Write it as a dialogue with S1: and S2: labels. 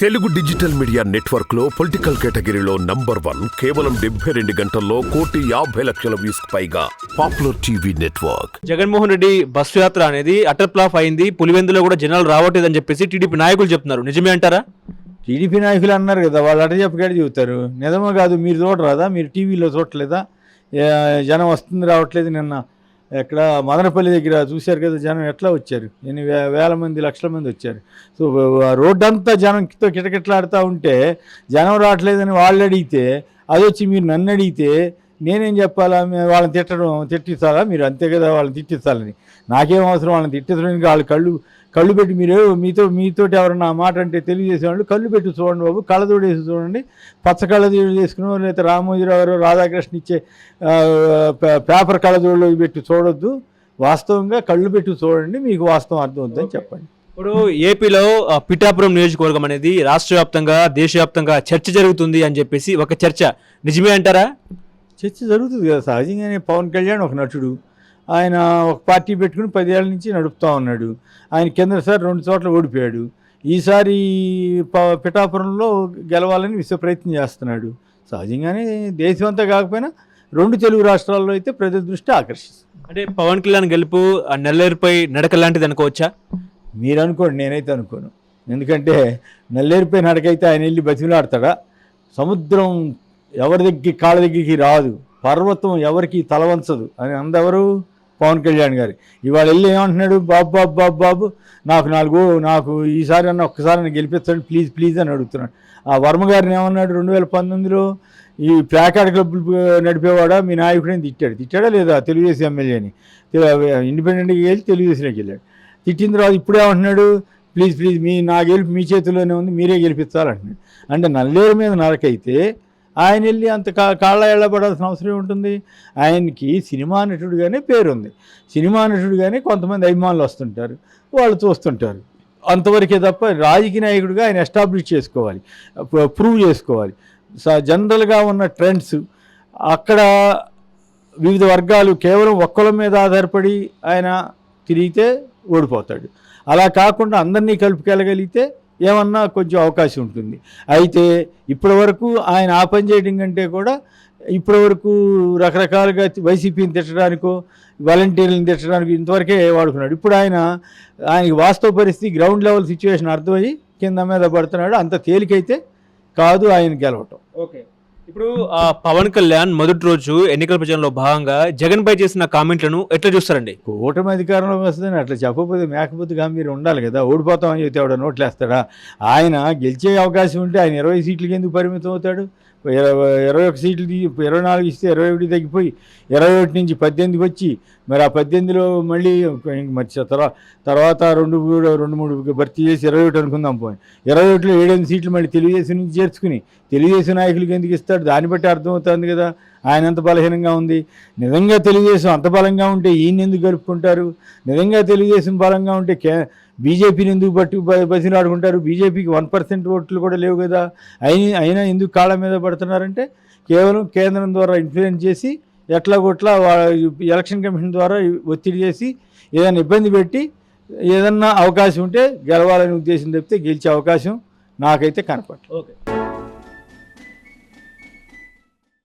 S1: Telugu digital media నెట్వర్క్లో political కేటగిరీలో number one కేవలం డెబ్బై రెండు గంటల్లో కోటి యాభై లక్షల వ్యూస్ పైగా popular TV network.
S2: Jaganmohan Reddy bus యాత్ర అనేది అటర్ ఫ్లాప్ అయింది పులివెందులో కూడా జనాలు రావట్లేదని చెప్పేసి టీడీపీ నాయకులు చెప్తున్నారు. నిజమే అంటారా?
S3: టీడీపీ నాయకులు అన్నారు కదా వాళ్ళు అట చెప్పగానే చెబుతారు. నిజమో కాదు మీరు చూడరాదా? మీరు టీవీలో చూడట్లేదా ఏ, జనం వస్తుంది రావట్లేదు నిన్న. ఎక్కడ మదనపల్లి దగ్గర చూశారు కదా జనం ఎట్లా వచ్చారు? ఎన్ని వేల మంది లక్షల మంది వచ్చారు. సో రోడ్డు అంతా జనంతో కిటకిటలాడుతూ ఉంటే జనం రావట్లేదని వాళ్ళు అడిగితే అది వచ్చి మీరు నన్ను అడిగితే నేనేం చెప్పాలా? వాళ్ళని తిట్టడం తిట్టించాలా మీరు అంతే కదా వాళ్ళని తిట్టించాలని నాకేం అవసరం? వాళ్ళని తిట్టించడానికి వాళ్ళ కళ్ళు కళ్ళు పెట్టి మీరు మీతో మీతోటి ఎవరన్నా మాట అంటే తెలియజేసే వాళ్ళు కళ్ళు పెట్టి చూడండి బాబు కళ్ళజోడు వేసి చూడండి. పచ్చ కళ్ళజోడు చేసుకుని లేకపోతే రామోజీరావు గారు రాధాకృష్ణ ఇచ్చే పేపర్ కళ్ళజోడులో పెట్టి చూడొద్దు. వాస్తవంగా కళ్ళు పెట్టి చూడండి మీకు వాస్తవం అర్థమవుతుందని చెప్పండి.
S2: ఇప్పుడు ఏపీలో పిఠాపురం నియోజకవర్గం అనేది రాష్ట్ర వ్యాప్తంగా దేశవ్యాప్తంగా చర్చ జరుగుతుంది అని చెప్పేసి ఒక చర్చ. నిజమే అంటారా?
S3: చర్చ జరుగుతుంది కదా సహజంగానే పవన్ కళ్యాణ్ ఒక నటుడు. ఆయన ఒక పార్టీ పెట్టుకుని పదేళ్ళ నుంచి నడుపుతా ఉన్నాడు. ఆయన కిందసారి రెండు చోట్ల ఓడిపోయాడు. ఈసారి ప- పిఠాపురంలో గెలవాలని విశ్వ ప్రయత్నం చేస్తున్నాడు. సహజంగానే దేశం అంతా కాకపోయినా రెండు తెలుగు రాష్ట్రాల్లో అయితే ప్రజల దృష్టి ఆకర్షిస్తుంది.
S2: అంటే పవన్ కళ్యాణ్ గెలుపు ఆ నెల్లేరుపై నడక లాంటిది అనుకోవచ్చా?
S3: మీరు అనుకోండి నేనైతే అనుకోను. ఎందుకంటే నల్లేరుపై నడకైతే ఆయన వెళ్ళి బతిమిలాడతాడా? సముద్రం ఎవరి దగ్గరికి కాళ్ళ దగ్గరికి రాదు. పర్వతం ఎవరికి తలవంచదు అని అందెవరు పవన్ కళ్యాణ్ గారు. ఇవాళ వెళ్ళి ఏమంటున్నాడు? బాబు బాబు బాబు బాబు నాకు నాలుగు నాకు ఈసారి అన్న ఒక్కసారి నన్ను గెలిపించండి ప్లీజ్ ప్లీజ్ అని అడుగుతున్నాడు. ఆ వర్మ గారిని ఏమన్నాడు? రెండు వేల పంతొమ్మిదిలో ఈ ప్లాకార్డ్ క్లబ్ నడిపేవాడా? మీ నాయకుడిని తిట్టాడు. తిట్టాడా లేదా? తెలుగుదేశం ఎమ్మెల్యేని. ఇండిపెండెంట్గా వెళ్ళి తెలుగుదేశంలోకి వెళ్ళాడు. తిట్టిన తర్వాత ఇప్పుడే ఏమంటున్నాడు? ప్లీజ్ ప్లీజ్ మీ నా గెలుపు మీ చేతిలోనే ఉంది మీరే గెలిపించాలంటున్నాడు అంటే నల్లేరు మీద నరకైతే ఆయన వెళ్ళి అంత కా కాళ్ళ ఎళ్ళబడాల్సిన అవసరం ఉంటుంది ఆయనకి సినిమా నటుడుగానే పేరుంది. సినిమా నటుడుగానే కొంతమంది అభిమానులు వస్తుంటారు. వాళ్ళు చూస్తుంటారు. అంతవరకే తప్ప రాజకీయ నాయకుడిగా ఆయన ఎస్టాబ్లిష్ చేసుకోవాలి. ప్రూవ్ చేసుకోవాలి. స- జనరల్గా ఉన్న ట్రెండ్స్ అక్కడ వివిధ వర్గాలు కేవలం ఒక్కల మీద ఆధారపడి ఆయన తిరిగితే ఓడిపోతాడు. అలా కాకుండా అందరినీ కలుపుకెళ్ళగలిగితే ఏమన్నా కొంచెం అవకాశం ఉంటుంది. అయితే ఇప్పటి వరకు ఆయన ఆ పని చేయడం కంటే కూడా ఇప్పటి వరకు రకరకాలుగా వైసీపీని తిట్టడానికో వాలంటీర్లను తిట్టడానికి ఇంతవరకే వాడుకున్నాడు. ఇప్పుడు ఆయన ఆయనకి వాస్తవ పరిస్థితి గ్రౌండ్ లెవెల్ సిచ్యువేషన్ అర్థమయ్యి కింద మీద పడుతున్నాడు. అంత తేలికైతే కాదు ఆయన గెలవటం.
S2: ఓకే. ఇప్పుడు ఆ, పవన్ కళ్యాణ్ మొదటి రోజు ఎన్నికల ప్రచారంలో భాగంగా జగన్ పై చేసిన కామెంట్లను ఎట్లా చూస్తారండి?
S3: ఓటమి అధికారంలోకి వస్తుందని అట్లా చెప్పకపోతే మేకపోతే గంభీరం ఉండాలి కదా. ఓడిపోతామని చెప్తే ఆవిడ నోట్లేస్తాడా ఆయన గెలిచే అవకాశం ఉంటే ఆయన ఇరవై సీట్లకి ఎందుకు పరిమితం అవుతాడు? ఇరవై ఇరవై ఒక సీట్లు ఇరవై నాలుగు ఇస్తే ఇరవై ఒకటి తగ్గిపోయి ఇరవై ఒకటి నుంచి పద్దెనిమిదికి వచ్చి మరి ఆ పద్దెనిమిదిలో మళ్ళీ మరి తర్వాత రెండు మూడు రెండు మూడు భర్తీ చేసి ఇరవై ఒకటి అనుకుందాం పోయి ఇరవై ఒకటిలో ఏడెనిమిది సీట్లు మళ్ళీ తెలుగుదేశం నుంచి చేర్చుకుని తెలుగుదేశం నాయకులకి ఎందుకు ఇస్తాడు? దాన్ని బట్టి అర్థమవుతుంది కదా. ఆయన ఎంత బలహీనంగా ఉంది? నిజంగా తెలుగుదేశం అంత బలంగా ఉంటే ఈయన ఎందుకు గడుపుకుంటారు? నిజంగా తెలుగుదేశం బలంగా ఉంటే కే బీజేపీని ఎందుకు పట్టు బ- బతిలాడుకుంటారు బీజేపీకి వన్ పర్సెంట్ ఓట్లు కూడా లేవు కదా. అయిన అయినా ఎందుకు కాళ్ళ మీద పడుతున్నారంటే కేవలం కేంద్రం ద్వారా ఇన్ఫ్లుయెన్స్ చేసి ఎట్లా కొట్లా ఎలక్షన్ కమిషన్ ద్వారా ఒత్తిడి చేసి ఏదైనా ఇబ్బంది పెట్టి ఏదన్నా అవకాశం ఉంటే గెలవాలనే ఉద్దేశం తప్పితే గెలిచే అవకాశం నాకైతే కనపడదు
S2: ఓకే.